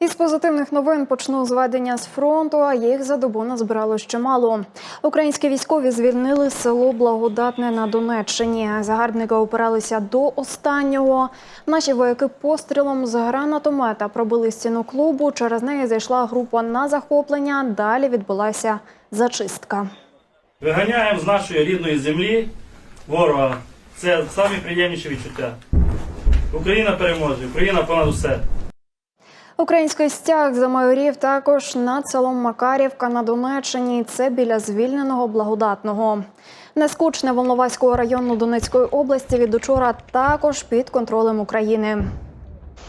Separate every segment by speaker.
Speaker 1: Із позитивних новин почну з ведення з фронту, а їх за добу назбирало ще. Українські військові звільнили село Благодатне на Донеччині. Загарбники опиралися до останнього. Наші вояки пострілом з гранатомета пробили стіну клубу. Через неї зайшла група на захоплення. Далі відбулася зачистка.
Speaker 2: Виганяємо з нашої рідної землі ворога. Це самі приємніші відчуття. Україна переможе, Україна понад усе.
Speaker 1: Український стяг замайорів також над селом Макарівка на Донеччині. Це біля звільненого благодатного. Нескучне Волноваського району Донецької області від учора також під контролем України.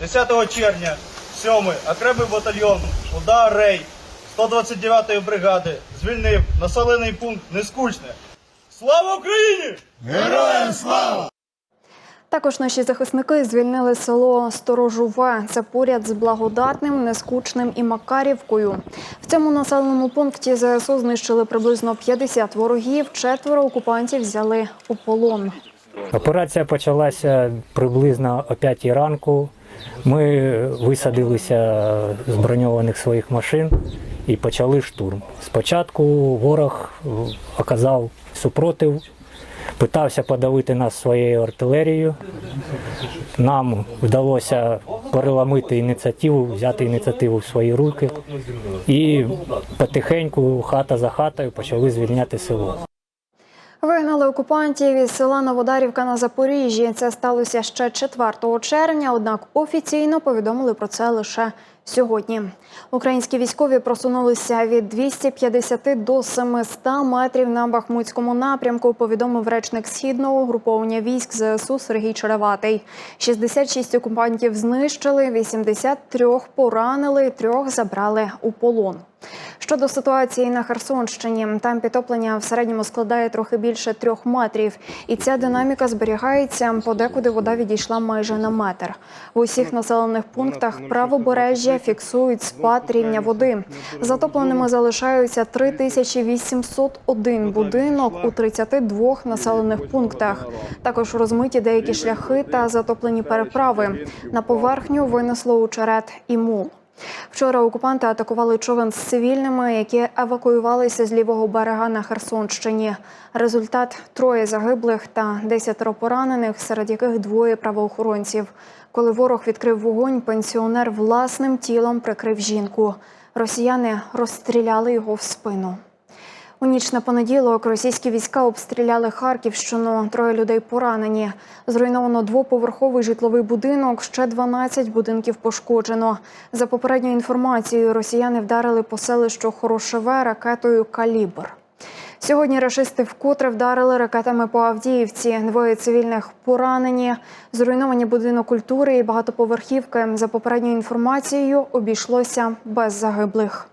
Speaker 3: 10 червня 7-й окремий батальйон Удар Рей 129-ї бригади звільнив населений пункт Нескучне. Слава Україні!
Speaker 1: Також наші захисники звільнили село Сторожове. Це поряд з благодатним, нескучним і Макарівкою. В цьому населеному пункті ЗСУ знищили приблизно 50 ворогів. Четверо окупантів взяли у полон.
Speaker 4: Операція почалася приблизно о 5 ранку. Ми висадилися з броньованих своїх машин і почали штурм. Спочатку ворог е, оказав супротив, питався подавити нас своєю артилерією. Нам вдалося переламити ініціативу, взяти ініціативу в свої руки і потихеньку, хата за хатою, почали звільняти село.
Speaker 1: Вигнали окупантів із села Новодарівка на Запоріжжі. Це сталося ще 4 червня, однак офіційно повідомили про це лише сьогодні. Українські військові просунулися від 250 до 700 метрів на Бахмутському напрямку. Повідомив речник східного угруповання військ ЗСУ Сергій Череватий. 66 окупантів знищили, 83 поранили, трьох забрали у полон. Щодо ситуації на Херсонщині, там підтоплення в середньому складає трохи більше трьох метрів, і ця динаміка зберігається. Подекуди вода відійшла майже на метр. В усіх населених пунктах правобережжя фіксують спад рівня води. Затопленими залишаються 3801 будинок у 32 населених пунктах. Також розмиті деякі шляхи та затоплені переправи. На поверхню винесло очерет і мул. Вчора окупанти атакували човен з цивільними, які евакуювалися з лівого берега на Херсонщині. Результат троє загиблих та десятеро поранених, серед яких двоє правоохоронців. Коли ворог відкрив вогонь, пенсіонер власним тілом прикрив жінку. Росіяни розстріляли його в спину. У ніч на понеділок російські війська обстріляли Харківщину. Троє людей поранені. Зруйновано двоповерховий житловий будинок. Ще 12 будинків пошкоджено. За попередньою інформацією, росіяни вдарили по селищу Хорошеве ракетою Калібр. Сьогодні рашисти вкотре вдарили ракетами по Авдіївці. Двоє цивільних поранені. Зруйновані будинок культури і багатоповерхівки. За попередньою інформацією, обійшлося без загиблих.